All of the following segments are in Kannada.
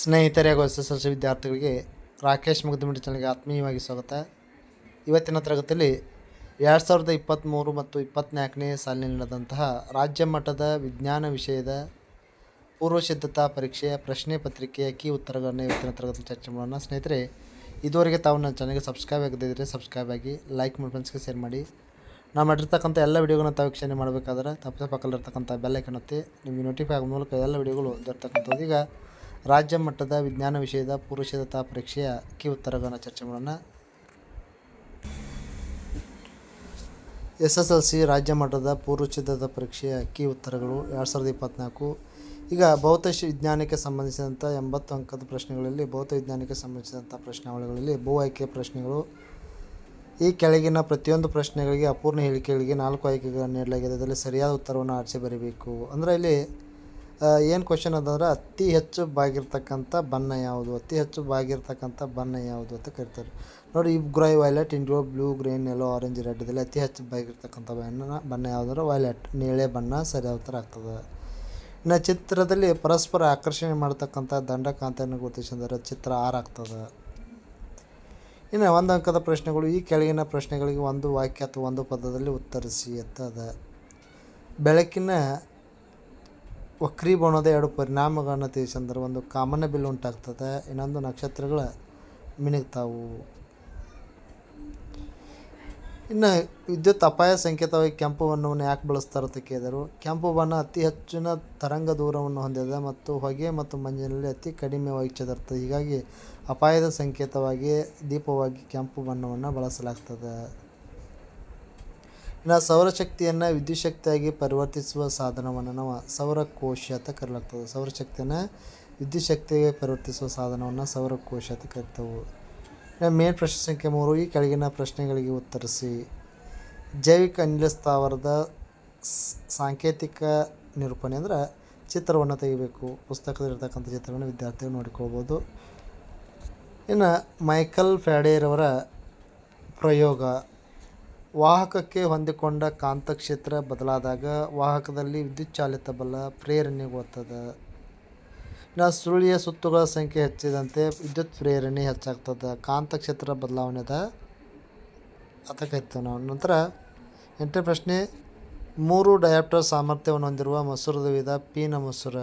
ಸ್ನೇಹಿತರೆ, ಹಾಗೂ ಎಸ್ ಎಸ್ ಎಲ್ ಸಿ ವಿದ್ಯಾರ್ಥಿಗಳಿಗೆ ರಾಕೇಶ್ ಮುಗ್ದಮಿಡಿ ಚಾನಲ್ಗೆ ಆತ್ಮೀಯವಾಗಿ ಸ್ವಾಗತ. ಇವತ್ತಿನ ತರಗತಿಯಲ್ಲಿ ಎರಡು ಸಾವಿರದ ಇಪ್ಪತ್ತ್ಮೂರು ಮತ್ತು ಇಪ್ಪತ್ತ್ನಾಲ್ಕನೇ ಸಾಲಿನಲ್ಲಿ ನಡೆದಂತಹ ರಾಜ್ಯ ಮಟ್ಟದ ವಿಜ್ಞಾನ ವಿಷಯದ ಪೂರ್ವ ಸಿದ್ಧತಾ ಪರೀಕ್ಷೆಯ ಪ್ರಶ್ನೆ ಪತ್ರಿಕೆಯ ಕೀ ಉತ್ತರಗಳನ್ನು ಇವತ್ತಿನ ತರಗತಿ ಚರ್ಚೆ ಮಾಡೋಣ. ಸ್ನೇಹಿತರೆ, ಇದುವರೆಗೆ ತಾವು ನನ್ನ ಚಾನಲ್ಗೆ ಸಬ್ಸ್ಕ್ರೈಬ್ ಆಗದಿದ್ದರೆ ಸಬ್ಸ್ಕ್ರೈಬ್ ಆಗಿ, ಲೈಕ್ ಮಾಡಿ ಫ್ರೆಂಡ್ಸ್ಗೆ ಶೇರ್ ಮಾಡಿ. ನಾವು ಮಾಡಿರ್ತಕ್ಕಂಥ ಎಲ್ಲ ವಿಡಿಯೋಗಳನ್ನ ತಾವು ವೀಕ್ಷಣೆ ಮಾಡಬೇಕಾದ್ರೆ ತಪ್ಪದೆ ಪಕ್ಕದಲ್ಲಿರ್ತಕ್ಕಂಥ ಬೆಲ್ಲೈಕನ್ ಒತ್ತಿ, ನಿಮಗೆ ನೋಟಿಫೈ ಆಗೋ ಮೂಲಕ ಎಲ್ಲ ವಿಡಿಯೋಗಳು ದೊರೆತಕ್ಕಂಥದ್ದು. ಈಗ ರಾಜ್ಯ ಮಟ್ಟದ ವಿಜ್ಞಾನ ವಿಷಯದ ಪೂರ್ವ ಪರೀಕ್ಷೆಯ ಕಿ ಉತ್ತರಗಳನ್ನು ಚರ್ಚೆ ಮಾಡೋಣ. ಎಸ್ ಎಸ್ ಎಲ್ ಸಿ ರಾಜ್ಯ ಮಟ್ಟದ ಪೂರ್ವ ಸಿದ್ಧತಾ ಪರೀಕ್ಷೆಯ ಕೀ ಉತ್ತರಗಳು ಎರಡು ಸಾವಿರದ ಇಪ್ಪತ್ತ್ನಾಲ್ಕು ಈಗ ಭೌತಶ್ ವಿಜ್ಞಾನಕ್ಕೆ ಸಂಬಂಧಿಸಿದಂಥ ಎಂಬತ್ತು ಅಂಕದ ಪ್ರಶ್ನೆಗಳಲ್ಲಿ, ಭೌತ ವಿಜ್ಞಾನಕ್ಕೆ ಸಂಬಂಧಿಸಿದಂಥ ಪ್ರಶ್ನಾವಳಿಗಳಲ್ಲಿ ಭೂ ಆಯ್ಕೆ ಪ್ರಶ್ನೆಗಳು. ಈ ಕೆಳಗಿನ ಪ್ರತಿಯೊಂದು ಪ್ರಶ್ನೆಗಳಿಗೆ ಅಪೂರ್ಣ ಹೇಳಿಕೆಗಳಿಗೆ ನಾಲ್ಕು ಆಯ್ಕೆಗಳನ್ನು ನೀಡಲಾಗಿದೆ. ಅದರಲ್ಲಿ ಸರಿಯಾದ ಉತ್ತರವನ್ನು ಆರಿಸಿ ಬರೀಬೇಕು. ಅಂದರೆ ಇಲ್ಲಿ ಏನು ಕ್ವಶನ್ ಅದಂದ್ರೆ ಅತಿ ಹೆಚ್ಚು ಬಾಗಿರ್ತಕ್ಕಂಥ ಬಣ್ಣ ಯಾವುದು? ಅತಿ ಹೆಚ್ಚು ಬಾಗಿರ್ತಕ್ಕಂಥ ಬಣ್ಣ ಯಾವುದು ಅಂತ ಕರಿತಾರೆ. ನೋಡಿ, ಈ grey violet indigo blue green yellow orange red ಇದೆಲ್ಲ ಅತಿ ಹೆಚ್ಚು ಬಾಗಿರ್ತಕ್ಕಂಥ ಬಣ್ಣ ಬಣ್ಣ ಯಾವುದಂದ್ರೆ ವೈಲೆಟ್ ನೀಳೆ ಬಣ್ಣ ಸರಿಯಾದ ಥರ ಆಗ್ತದೆ? ಇನ್ನು ಚಿತ್ರದಲ್ಲಿ ಪರಸ್ಪರ ಆಕರ್ಷಣೆ ಮಾಡ್ತಕ್ಕಂಥ ದಂಡಕಾಂತವನ್ನು ಗುರುತಿಸಿದರೆ ಚಿತ್ರ ಆರಾಗ್ತದೆ ಇನ್ನು ಒಂದು ಅಂಕದ ಪ್ರಶ್ನೆಗಳು, ಈ ಕೆಳಗಿನ ಪ್ರಶ್ನೆಗಳಿಗೆ ಒಂದು ವಾಕ್ಯ ಅಥವಾ ಒಂದು ಪದದಲ್ಲಿ ಉತ್ತರಿಸಿ ಅಂತ ಅದ ಬೆಳಕಿನ ವಕ್ರೀಭವನದ ಎರಡು ಪರಿಣಾಮಗಳನ್ನು ತಿಳಿಸಂದ್ರೆ ಒಂದು ಕಾಮನ ಬಿಲ್ ಉಂಟಾಗ್ತದೆ, ಇನ್ನೊಂದು ನಕ್ಷತ್ರಗಳ ಮಿನುಗ್ತಾವು. ಇನ್ನು ವಿದ್ಯುತ್ ಅಪಾಯ ಸಂಕೇತವಾಗಿ ಕೆಂಪು ಬಣ್ಣವನ್ನು ಯಾಕೆ ಬಳಸ್ತಾರೆ ಅಂತ ಕೇಳಿದರು. ಕೆಂಪು ಬಣ್ಣ ಅತಿ ಹೆಚ್ಚಿನ ತರಂಗ ದೂರವನ್ನು ಹೊಂದಿದೆ ಮತ್ತು ಹೊಗೆ ಮತ್ತು ಮಂಜಿನಲ್ಲಿ ಅತಿ ಕಡಿಮೆ ವೈಚ್ಯದಿರ್ತದೆ ಹೀಗಾಗಿ ಅಪಾಯದ ಸಂಕೇತವಾಗಿ ದೀಪವಾಗಿ ಕೆಂಪು ಬಣ್ಣವನ್ನು ಬಳಸಲಾಗ್ತದೆ. ಇನ್ನು ಸೌರಶಕ್ತಿಯನ್ನು ವಿದ್ಯುತ್ ಶಕ್ತಿಯಾಗಿ ಪರಿವರ್ತಿಸುವ ಸಾಧನವನ್ನು ನಾವು ಸೌರಕೋಶ ಅಂತ ಕರೆಯಲಾಗ್ತದೆ. ಸೌರಶಕ್ತಿಯನ್ನು ವಿದ್ಯುತ್ ಶಕ್ತಿಯಾಗಿ ಪರಿವರ್ತಿಸುವ ಸಾಧನವನ್ನು ಸೌರಕೋಶ ಅಂತ ಕರಿತೇವೆ. ಇನ್ನು ಮೇನ್ ಪ್ರಶ್ನೆ ಸಂಖ್ಯೆ ಮೂರು, ಈ ಕೆಳಗಿನ ಪ್ರಶ್ನೆಗಳಿಗೆ ಉತ್ತರಿಸಿ. ಜೈವಿಕ ಅನಿಲ ಸ್ಥಾವರದ ಸಾಂಕೇತಿಕ ನಿರೂಪಣೆ ಅಂದ್ರೆ ಚಿತ್ರವನ್ನು ತೆಗಿಬೇಕು. ಪುಸ್ತಕದಲ್ಲಿರ್ತಕ್ಕಂಥ ಚಿತ್ರವನ್ನು ವಿದ್ಯಾರ್ಥಿಗಳು ನೋಡಿಕೊಳ್ಬೋದು. ಇನ್ನು ಮೈಕಲ್ ಫ್ಯಾಡೇರವರ ಪ್ರಯೋಗ. ವಾಹಕಕ್ಕೆ ಹೊಂದಿಕೊಂಡ ಕಾಂತಕ್ಷೇತ್ರ ಬದಲಾದಾಗ ವಾಹಕದಲ್ಲಿ ವಿದ್ಯುತ್ ಚಾಲಿತ ಬಲ ಪ್ರೇರಣೆಗೊಳ್ತದೆ ಇನ್ನು ಸುರುಳಿಯ ಸುತ್ತುಗಳ ಸಂಖ್ಯೆ ಹೆಚ್ಚಿದಂತೆ ವಿದ್ಯುತ್ ಪ್ರೇರಣೆ ಹೆಚ್ಚಾಗ್ತದೆ. ಕಾಂತಕ್ಷೇತ್ರ ಬದಲಾವಣೆದ ಅದಕ್ಕೆ ಕರಿತೇವೆ ನಾವು. ನಂತರ ಎಂಟನೇ ಪ್ರಶ್ನೆ, ಮೂರು ಡಯಾಪ್ಟರ್ ಸಾಮರ್ಥ್ಯವನ್ನು ಹೊಂದಿರುವ ಮಸೂರದ ವಿಧ ಪೀನ ಮಸೂರ.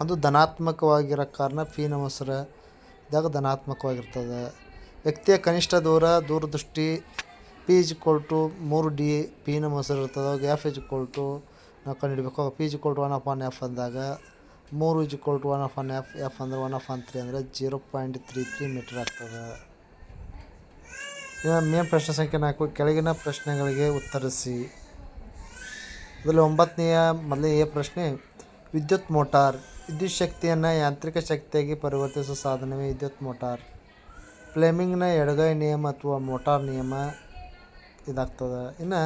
ಅದು ಧನಾತ್ಮಕವಾಗಿರೋ ಕಾರಣ ಪೀನ ಮಸೂರ. ಇದಾಗ ಧನಾತ್ಮಕವಾಗಿರ್ತದೆ. ವ್ಯಕ್ತಿಯ ಕನಿಷ್ಠ ದೂರ, ದೂರದೃಷ್ಟಿ ಪಿ ಇಜ್ ಇಕ್ವಲ್ ಟು ಮೂರು ಡಿ ಪಿನ ಮೊಸರು ಇರ್ತದೆ ಅವಾಗ ಎಫ್ ಇಜ್ ಇಕ್ವಲ್ ಟು ನಾವು ಕಂಡುಹಿಡಬೇಕು. ಅವಾಗ P is equal to one of one F ಅಂದಾಗ, ಮೂರು is equal to one of one F F ಅಂದ್ರೆ ಒನ್ ಆಫ್ ಒನ್ ತ್ರೀ ಅಂದರೆ zero point three three metre ಆಗ್ತದೆ. ಇನ್ನು ಮೇನ್ ಪ್ರಶ್ನೆ ಸಂಖ್ಯೆ ನಾಲ್ಕು, ಕೆಳಗಿನ ಪ್ರಶ್ನೆಗಳಿಗೆ ಉತ್ತರಿಸಿ. ಅದರಲ್ಲಿ ಒಂಬತ್ತನೆಯ, ಮೊದಲನೆಯ ಪ್ರಶ್ನೆ, ವಿದ್ಯುತ್ ಮೋಟಾರ್, ವಿದ್ಯುತ್ ಶಕ್ತಿಯನ್ನು ಯಾಂತ್ರಿಕ ಶಕ್ತಿಯಾಗಿ ಪರಿವರ್ತಿಸುವ ಸಾಧನವೇ ವಿದ್ಯುತ್ ಮೋಟಾರ್? ಫ್ಲೇಮಿಂಗ್ನ ಎಡಗೈ ನಿಯಮ ಅಥವಾ ಮೋಟಾರ್ ನಿಯಮ ಇದಾಗ್ತದೆ. ಇನ್ನು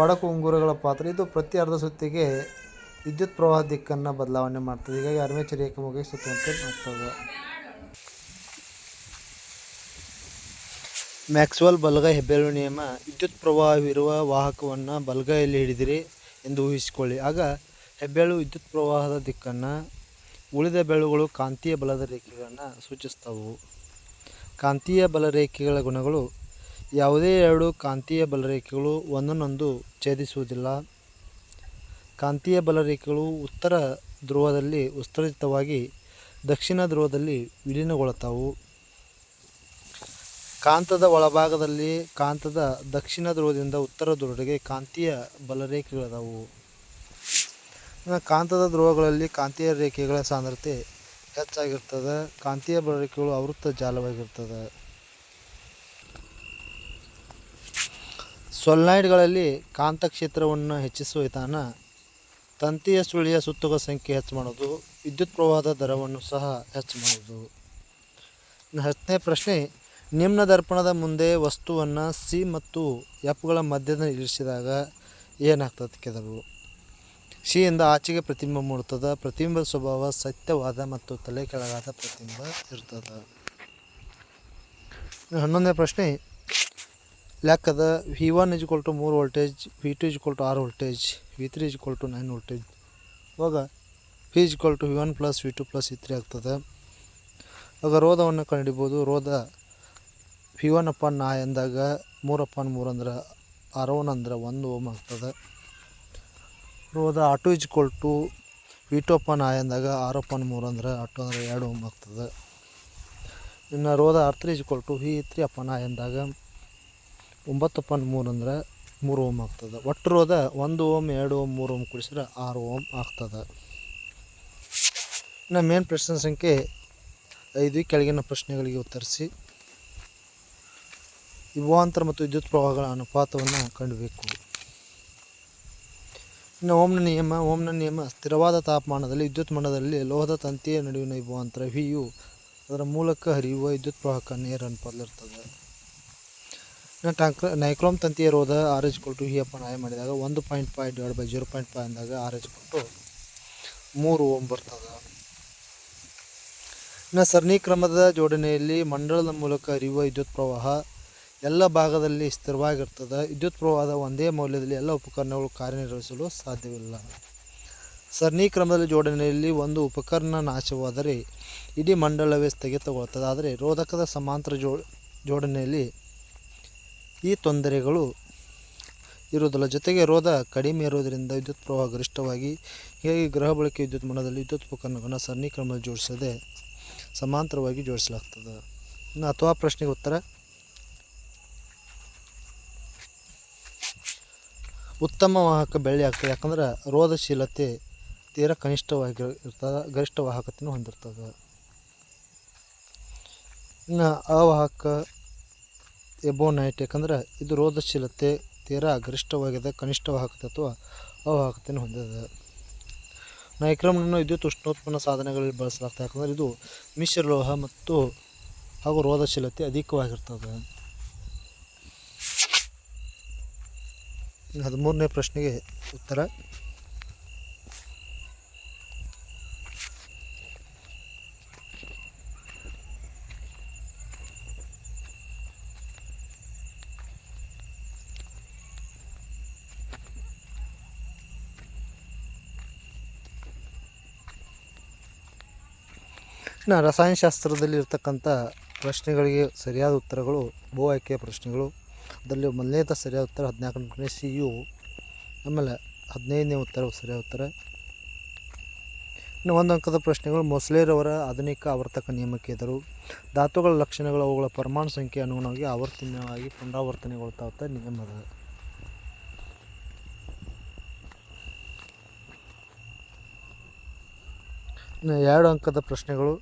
ಒಡಕು ಉಂಗುರಗಳ ಪಾತ್ರ, ಇದು ಪ್ರತಿ ಅರ್ಧ ಸುತ್ತಿಗೆ ವಿದ್ಯುತ್ ಪ್ರವಾಹ ದಿಕ್ಕನ್ನು ಬದಲಾವಣೆ ಮಾಡ್ತದೆ. ಹೀಗಾಗಿ ಅರ್ಮೇಚರ್ ಏಕಮುಖಿ ಸುತ್ತುವಂತೆ ಮಾಡ್ತದೆ. ಮ್ಯಾಕ್ಸ್ವೆಲ್ ಬಲಗೈ ಹೆಬ್ಬೆರಳು ನಿಯಮ, ವಿದ್ಯುತ್ ಪ್ರವಾಹವಿರುವ ವಾಹಕವನ್ನು ಬಲಗೈಯಲ್ಲಿ ಹಿಡಿದಿರಿ ಎಂದು ಊಹಿಸಿಕೊಳ್ಳಿ. ಆಗ ಹೆಬ್ಬೆರಳು ವಿದ್ಯುತ್ ಪ್ರವಾಹದ ದಿಕ್ಕನ್ನು ಉಳಿದ ಬೆರಳುಗಳು ಕಾಂತೀಯ ಬಲದ ರೇಖೆಗಳನ್ನು ಸೂಚಿಸ್ತವು ಕಾಂತೀಯ ಬಲರೇಖೆಗಳ ಗುಣಗಳು. ಯಾವುದೇ ಎರಡು ಕಾಂತೀಯ ಬಲರೇಖೆಗಳು ಒಂದನ್ನೊಂದು ಛೇದಿಸುವುದಿಲ್ಲ. ಕಾಂತೀಯ ಬಲರೇಖೆಗಳು ಉತ್ತರ ಧ್ರುವದಲ್ಲಿ ವಿಸ್ತರಿತವಾಗಿ ದಕ್ಷಿಣ ಧ್ರುವದಲ್ಲಿ ವಿಲೀನಗೊಳ್ಳುತ್ತವೆ. ಕಾಂತದ ಒಳಭಾಗದಲ್ಲಿ ಕಾಂತದ ದಕ್ಷಿಣ ಧ್ರುವದಿಂದ ಉತ್ತರ ಧ್ರುವಡೆಗೆ ಕಾಂತೀಯ ಬಲರೇಖೆಗಳಾದವು. ಕಾಂತದ ಧ್ರುವಗಳಲ್ಲಿ ಕಾಂತೀಯ ರೇಖೆಗಳ ಸಾಂದ್ರತೆ ಹೆಚ್ಚಾಗಿರ್ತದೆ ಕಾಂತೀಯ ಬೆಳಕುಗಳು ಆವೃತ್ತ ಜಾಲವಾಗಿರ್ತದೆ. ಸೊಲ್ನೈಡ್ಗಳಲ್ಲಿ ಕಾಂತಕ್ಷೇತ್ರವನ್ನು ಹೆಚ್ಚಿಸುವ ವಿಧಾನ, ತಂತಿಯ ಸುಳಿಯ ಸುತ್ತುಗಳ ಸಂಖ್ಯೆ ಹೆಚ್ಚು ಮಾಡೋದು ವಿದ್ಯುತ್ ಪ್ರವಾಹದ ದರವನ್ನು ಸಹ ಹೆಚ್ಚು ಮಾಡೋದು ಹತ್ತನೇ ಪ್ರಶ್ನೆ, ನಿಮ್ನ ದರ್ಪಣದ ಮುಂದೆ ವಸ್ತುವನ್ನು ಸಿ ಮತ್ತು ಎಫ್ಗಳ ಮಧ್ಯದಲ್ಲಿ ಇರಿಸಿದಾಗ ಏನಾಗ್ತದೆ? ಕೆದವು ಸಿಯಿಂದ ಆಚೆಗೆ ಪ್ರತಿಬಿಂಬ ಮೂಡುತ್ತದೆ. ಪ್ರತಿಬಿಂಬ ಸ್ವಭಾವ ಸತ್ಯವಾದ ಮತ್ತು ತಲೆ ಕೆಳಗಾದ ಪ್ರತಿಬಿಂಬ ಇರ್ತದೆ. ಹನ್ನೊಂದನೇ ಪ್ರಶ್ನೆ. ಲೆಕ್ಕದ ವಿ ಒನ್ ಇಜ್ ಟು ಮೂರು voltage V two is to ಆರು voltage V three is to nine voltage. ಇವಾಗ V is to V one plus V two plus V three ಆಗ್ತದೆ. ಆಗ ರೋಧವನ್ನು ಕಂಡುಹಿಡಿಬೋದು ರೋಧ ವಿ ಒನ್ ಅಪಾನ್ ನಾ ಎಂದಾಗ ಮೂರು ಅಪಾನ್ ಮೂರು ಅಂದ್ರೆ ಆರ್ ಒನ್ ಅಂದ್ರೆ ಒಂದು ಓಮ್ ಆಗ್ತದೆ. ರೋಧ auto is equal to V two upon ಆ ಅಂದಾಗ ಆರು ಅಪಾನ್ ಮೂರು ಅಂದ್ರೆ ಆಟೋ ಅಂದರೆ ಎರಡು ಆಗ್ತದೆ. ಇನ್ನು ರೋಧ R three is equal to he three upon I ಅಂದಾಗ ಒಂಬತ್ತು ಪನ್ ಮೂರು ಅಂದ್ರೆ ಮೂರು ಓಮ್ ಆಗ್ತದೆ. ಒಟ್ಟು ರೋದ ಒಂದು ಓಮ್, ಎರಡು ಓಮ್, ಮೂರು ಓಮ್ ಕುಡಿಸಿದ್ರೆ ಆರು ಓಮ್ ಆಗ್ತದೆ. ಇನ್ನು ಮೇನ್ ಪ್ರಶ್ನೆ ಸಂಖ್ಯೆ ಐದು ಕೆಳಗಿನ ಪ್ರಶ್ನೆಗಳಿಗೆ ಉತ್ತರಿಸಿ. ವಿಭವಾಂತರ ಮತ್ತು ವಿದ್ಯುತ್ ಪ್ರವಾಹಗಳ ಅನುಪಾತವನ್ನು ಕಂಡುಬೇಕು. ಇನ್ನು ಓಮ್ನ ನಿಯಮ ಓಮ್ನ ನಿಯಮ, ಸ್ಥಿರವಾದ ತಾಪಮಾನದಲ್ಲಿ ವಿದ್ಯುತ್ ಮಂಡಲದಲ್ಲಿ ಲೋಹದ ತಂತಿಯ ನಡುವಿನ ವಿಭವಾಂತರ ವಿಯು ಅದರ ಮೂಲಕ ಹರಿಯುವ ವಿದ್ಯುತ್ ಪ್ರವಾಹಕ್ಕೆ ನೇರ ಅನುಪಾತದಲ್ಲಿರ್ತದೆ ಇನ್ನು ಟ್ಯಾಂಕ್ ನೈಕ್ರೋಮ್ ತಂತಿಯ ರೋಧ ಆರ್ ಎಚ್ ಕೊಟ್ಟು ಹಿ ಅಪ್ಪ ನಾಯ ಮಾಡಿದಾಗ ಒಂದು point five divide by zero point five ಅಂದಾಗ ಆರ್ ಎಚ್ ಕೊಟ್ಟು ಮೂರು ಓಮ್ ಬರ್ತದೆ. ಇನ್ನು ಸರಣಿ ಕ್ರಮದ ಜೋಡಣೆಯಲ್ಲಿ ಮಂಡಲದ ಮೂಲಕ ಹರಿಯುವ ವಿದ್ಯುತ್ ಪ್ರವಾಹ ಎಲ್ಲ ಭಾಗದಲ್ಲಿ ಸ್ಥಿರವಾಗಿರ್ತದೆ. ವಿದ್ಯುತ್ ಪ್ರವಾಹದ ಒಂದೇ ಮೌಲ್ಯದಲ್ಲಿ ಎಲ್ಲ ಉಪಕರಣಗಳು ಕಾರ್ಯನಿರ್ವಹಿಸಲು ಸಾಧ್ಯವಿಲ್ಲ. ಸರಣಿ ಕ್ರಮದಲ್ಲಿ ಜೋಡಣೆಯಲ್ಲಿ ಒಂದು ಉಪಕರಣ ನಾಶವಾದರೆ ಇಡೀ ಮಂಡಲವೇ ಸ್ಥಗಿತಗೊಳ್ತದೆ ಆದರೆ ರೋಧಕದ ಸಮಾಂತರ ಜೋಡಣೆಯಲ್ಲಿ ಈ ತೊಂದರೆಗಳು ಇರುವುದಿಲ್ಲ. ಜೊತೆಗೆ ರೋಧ ಕಡಿಮೆ ಇರುವುದರಿಂದ ವಿದ್ಯುತ್ ಪ್ರವಾಹ ಗರಿಷ್ಠವಾಗಿ, ಹೀಗಾಗಿ ಗೃಹ ಬಳಕೆ ವಿದ್ಯುತ್ ಮಂಡಲದಲ್ಲಿ ವಿದ್ಯುತ್ ಉಪಕರಣಗಳನ್ನು ಸರಣಿ ಕ್ರಮದಲ್ಲಿ ಜೋಡಿಸದೆ ಸಮಾಂತರವಾಗಿ ಜೋಡಿಸಲಾಗ್ತದೆ. ಇನ್ನು ಅಥವಾ ಪ್ರಶ್ನೆಗೆ ಉತ್ತರ? ಉತ್ತಮ ವಾಹಕ ಬೆಳ್ಳಿ ಆಗ್ತದೆ. ಯಾಕಂದ್ರೆ ರೋಧಶೀಲತೆ ತೀರ ಕನಿಷ್ಠವಾಗಿ ಇರ್ತದೆ, ಗರಿಷ್ಠ ವಾಹಕತೆಯನ್ನು ಹೊಂದಿರ್ತದೆ. ಇನ್ನು ಅವಾಹಕ, ಎಬೋನೈಟ್, ಯಾಕಂದ್ರೆ ಇದು ರೋಧಶೀಲತೆ ತೀರಾ ಗರಿಷ್ಠವಾಗಿದೆ, ಕನಿಷ್ಠ ವಾಹಕತೆ ಅಥವಾ ಅವಾಹಕತೆಯನ್ನು ಹೊಂದಿದೆ. ನೈಕ್ರಮನ್ನು ವಿದ್ಯುತ್ ಉಷ್ಣೋತ್ಪನ್ನ ಸಾಧನಗಳಲ್ಲಿ ಬಳಸಲಾಗ್ತದೆ. ಯಾಕಂದರೆ ಇದು ಮಿಶ್ರಲೋಹ ಮತ್ತು ಹಾಗೂ ರೋಧಶೀಲತೆ ಅಧಿಕವಾಗಿರ್ತದೆ. ಹದಿಮೂರನೇ ಪ್ರಶ್ನೆಗೆ ಉತ್ತರ. ರಸಾಯನಶಾಸ್ತ್ರದಲ್ಲಿ ಇರ್ತಕ್ಕಂಥ ಪ್ರಶ್ನೆಗಳಿಗೆ ಸರಿಯಾದ ಉತ್ತರಗಳು ಬಹು ಆಯ್ಕೆಯ ಪ್ರಶ್ನೆಗಳು. ಅದರಲ್ಲಿ ಮೊದಲನೇದ ಸರಿಯಾದ ಉತ್ತರ ಹದಿನಾಲ್ಕನೇ ಸಿ ಯು ಆಮೇಲೆ ಹದಿನೈದನೇ ಉತ್ತರ ಸರಿಯಾದ ಉತ್ತರ. ಇನ್ನು ಒಂದು ಅಂಕದ ಪ್ರಶ್ನೆಗಳು ಮೊಸಲೇರವರ ಆಧುನಿಕ ಆವರ್ತಕ ನಿಯಮಕ್ಕೆ ಎದುರು ಧಾತುಗಳ ಲಕ್ಷಣಗಳು ಅವುಗಳ ಪರಮಾಣು ಸಂಖ್ಯೆ ಅನುಗುಣವಾಗಿ ಆವರ್ತನವಾಗಿ ಪುನರಾವರ್ತನೆಗೊಳ್ತಾ ನಿಯಮದ. ಎರಡು ಅಂಕದ ಪ್ರಶ್ನೆಗಳು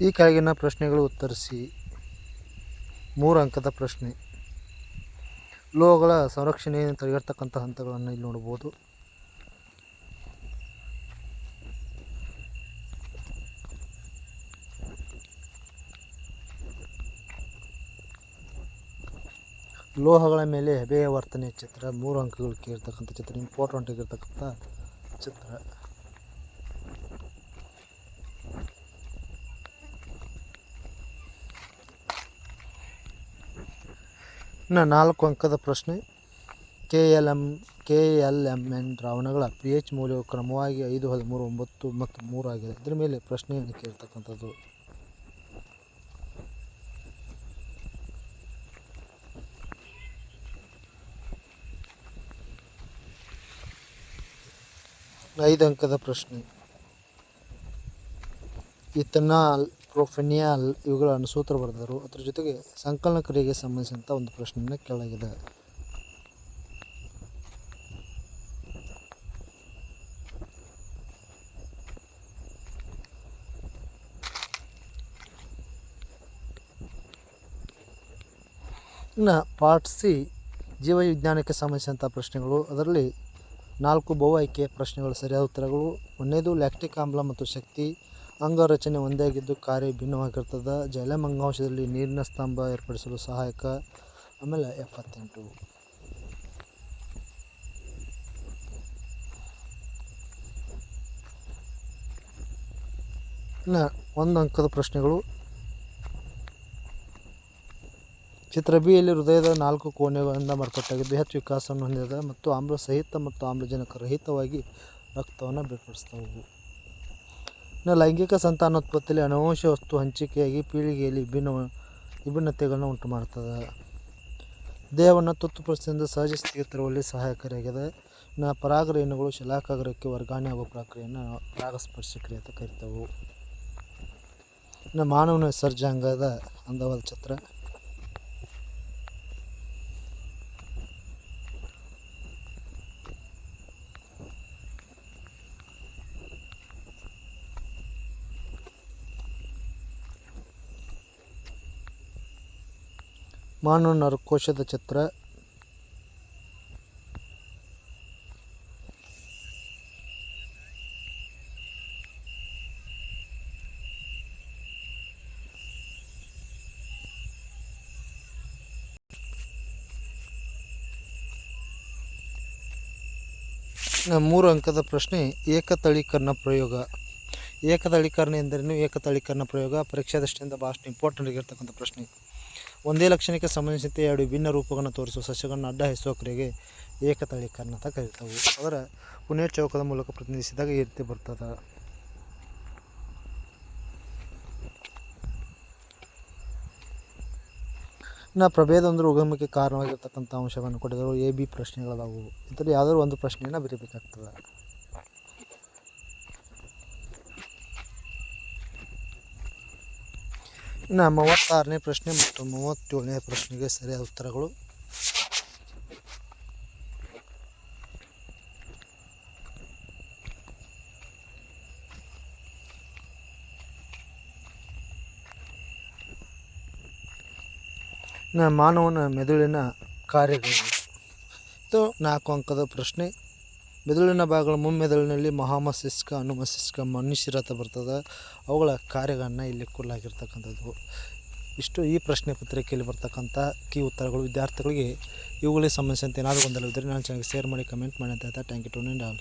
ಈ ಕೆಳಗಿನ ಪ್ರಶ್ನೆಗಳು ಉತ್ತರಿಸಿ. ಮೂರು ಅಂಕದ ಪ್ರಶ್ನೆ. ಲೋಹಗಳ ಸಂರಕ್ಷಣೆಯನ್ನು ತಡೆಗಟ್ಟತಕ್ಕಂಥ ಹಂತಗಳನ್ನು ಇಲ್ಲಿ ನೋಡ್ಬೋದು ಲೋಹಗಳ ಮೇಲೆ ಹೆಬೆಯ ವರ್ತನೆ ಚಿತ್ರ. ಮೂರು ಅಂಕಗಳು ಇರ್ತಕ್ಕಂಥ ಚಿತ್ರ. ಇಂಪಾರ್ಟೆಂಟ್ ಆಗಿರ್ತಕ್ಕಂಥ ಚಿತ್ರ. ಇನ್ನು ನಾಲ್ಕು ಅಂಕದ ಪ್ರಶ್ನೆ. K L M K L M N ದ್ರಾವಣಗಳ P H ಮೌಲ್ಯವು ಕ್ರಮವಾಗಿ ಐದು, ಹದಿಮೂರು, ಒಂಬತ್ತು, ಮತ್ತು ಮೂರು ಆಗಿದೆ. ಇದರ ಮೇಲೆ ಪ್ರಶ್ನೆಯನ್ನು ಕೇಳ್ತಕ್ಕಂಥದ್ದು. ಐದು ಅಂಕದ ಪ್ರಶ್ನೆ. ಇಥನಾಲ್ ಪ್ರೊಫೆನಿಯಾಲ್ ಇವುಗಳನ್ನು ಸೂತ್ರ ಬರೆದರು ಅದರ ಜೊತೆಗೆ ಸಂಕಲನ ಕ್ರಿಯೆಗೆ ಸಂಬಂಧಿಸಿದಂಥ ಒಂದು ಪ್ರಶ್ನೆಯನ್ನು ಕೇಳಲಾಗಿದೆ. ಇನ್ನು ಪಾರ್ಟ್ ಸಿ, ಜೀವವಿಜ್ಞಾನಕ್ಕೆ ಸಂಬಂಧಿಸಿದಂಥ ಪ್ರಶ್ನೆಗಳು. ಅದರಲ್ಲಿ ನಾಲ್ಕು ಬಹು ಆಯ್ಕೆ ಪ್ರಶ್ನೆಗಳು ಸರಿಯಾದ ಉತ್ತರಗಳು. ಒಂದನೇದು ಲ್ಯಾಕ್ಟಿಕ್ ಆಮ್ಲ ಮತ್ತು ಶಕ್ತಿ. ಅಂಗರಚನೆ ಒಂದೇ ಆಗಿದ್ದು ಕಾರ್ಯ ಭಿನ್ನವಾಗಿರ್ತದ. ಜಲಮಂಗಾಂಶದಲ್ಲಿ ನೀರಿನ ಸ್ತಂಭ ಏರ್ಪಡಿಸಲು ಸಹಾಯಕ. ಆಮೇಲೆ ಎಪ್ಪತ್ತೆಂಟು. ಇನ್ನು ಒಂದು ಅಂಕದ ಪ್ರಶ್ನೆಗಳು. ಚಿತ್ರ ಬಿಯಲ್ಲಿ ಹೃದಯದ ನಾಲ್ಕು ಕೋಣೆಗಳಿಂದ ಮಾರ್ಪಟ್ಟಾಗಿದ್ದು ಹೆಚ್ಚು ವಿಕಾಸವನ್ನು ಹೊಂದಿದೆ ಮತ್ತು ಆಮ್ಲ ಸಹಿತ ಮತ್ತು ಆಮ್ಲಜನಕ ರಹಿತವಾಗಿ ರಕ್ತವನ್ನು ಬೇರ್ಪಡಿಸ್ತವು. ಇನ್ನು ಲೈಂಗಿಕ ಸಂತಾನೋತ್ಪತ್ತಿಯಲ್ಲಿ ಅನುವಂಶ ವಸ್ತು ಹಂಚಿಕೆಯಾಗಿ ಪೀಳಿಗೆಯಲ್ಲಿ ವಿಭಿನ್ನ ವಿಭಿನ್ನತೆಗಳನ್ನು ಉಂಟು ಮಾಡ್ತದೆ ದೇಹವನ್ನು ತುರ್ತು ಪರಿಸ್ಥಿತಿಯಿಂದ ಸಹಜ ಸ್ಥಿತಿಗೆ ತರುವಲ್ಲಿ ಸಹಾಯಕಾರಿಯಾಗಿದೆ ಇನ್ನು ಪರಾಗರೇಣುಗಳು ಶಲಾಕಾಗ್ರಕ್ಕೆ ವರ್ಗಾವಣೆ ಆಗುವ ಪ್ರಕ್ರಿಯೆಯನ್ನು ಪರಾಗಸ್ಪರ್ಶ ಕ್ರಿಯೆ ಅಂತ ಕರಿತವು. ಇನ್ನು ಮಾನವನ ಸರ್ಜಾಂಗದ ಅಂದವಾದ ಚಿತ್ರ ಮಾನವ ನರಕೋಶದ ಚಿತ್ರ ಮೂರು ಅಂಕದ ಪ್ರಶ್ನೆ, ಏಕತಳೀಕರಣ ಪ್ರಯೋಗ. ಏಕತಳೀಕರಣ ಎಂದರೇನು? ಏಕತಳೀಕರಣ ಪ್ರಯೋಗ ಪರೀಕ್ಷಾ ದೃಷ್ಟಿಯಿಂದ ಭಾಳಷ್ಟು ಇಂಪಾರ್ಟೆಂಟ್ ಆಗಿರ್ತಕ್ಕಂಥ ಪ್ರಶ್ನೆ. ಒಂದೇ ಲಕ್ಷಣಕ್ಕೆ ಸಂಬಂಧಿಸಿದಂತೆ ಎರಡು ವಿಭಿನ್ನ ರೂಪಗಳನ್ನು ತೋರಿಸುವ ಸಸ್ಯಗಳನ್ನು ಅಡ್ಡ ಹೆಸುವ ಕ್ರಿಯೆಗೆ ಏಕತಳೀಕರಣ ಅಂತ ಕರೀತಾವೆ. ಅದರ ಪುಣ್ಯ ಚೌಕದ ಮೂಲಕ ಪ್ರತಿನಿಧಿಸಿದಾಗ ಈ ರೀತಿ ಬರ್ತದೆ. ಇನ್ನು ಪ್ರಭೇದ ಅಂದ್ರೆ ಉಗಮಕ್ಕೆ ಕಾರಣವಾಗಿರ್ತಕ್ಕಂಥ ಅಂಶವನ್ನು ಕೊಟ್ಟಿದ್ದರು. ಎ ಬಿ ಪ್ರಶ್ನೆಗಳದಾವು. ಇದರಲ್ಲಿ ಯಾವುದಾದ್ರು ಒಂದು ಪ್ರಶ್ನೆಯನ್ನು ಬರೀಬೇಕಾಗ್ತದೆ ಇನ್ನು ಮೂವತ್ತಾರನೇ ಪ್ರಶ್ನೆ ಮತ್ತು ಮೂವತ್ತೇಳನೇ ಪ್ರಶ್ನೆಗೆ ಸರಿಯಾದ ಉತ್ತರಗಳು. ಮಾನವನ ಮೆದುಳಿನ ಕಾರ್ಯಗಳು. ಇದು ನಾಲ್ಕು ಅಂಕದ ಪ್ರಶ್ನೆ. ಮೆದುಳಿನ ಭಾಗಗಳ ಮುಮ್ಮೆದುಳಿನಲ್ಲಿ ಮಹಾಮಸ್ತಿಷ್ಕ, ಅನುಮಸ್ತಿಷ್ಕ, ಮನುಷ್ಯರತ ಬರ್ತದೆ. ಅವುಗಳ ಕಾರ್ಯಗಳನ್ನು ಇಲ್ಲಿ ಕೊಡಲಾಗಿರ್ತಕ್ಕಂಥದ್ದು. ಇಷ್ಟು ಈ ಪ್ರಶ್ನೆ ಪತ್ರಿಕೆಯಲ್ಲಿ ಬರ್ತಕ್ಕಂಥ ಕೀ ಉತ್ತರಗಳು. ವಿದ್ಯಾರ್ಥಿಗಳಿಗೆ ಇವುಗಳಿಗೆ ಸಂಬಂಧಿಸಿದಂತೆ ಏನಾದರೂ ಗೊಂದಲವಿದ್ದರೆ ನಾನು ಚೆನ್ನಾಗಿ ಶೇರ್ ಮಾಡಿ ಕಮೆಂಟ್ ಮಾಡಿ ಅಂತ ಹೇಳ್ತಾ ಥ್ಯಾಂಕ್ ಯು ಟು ಆಲ್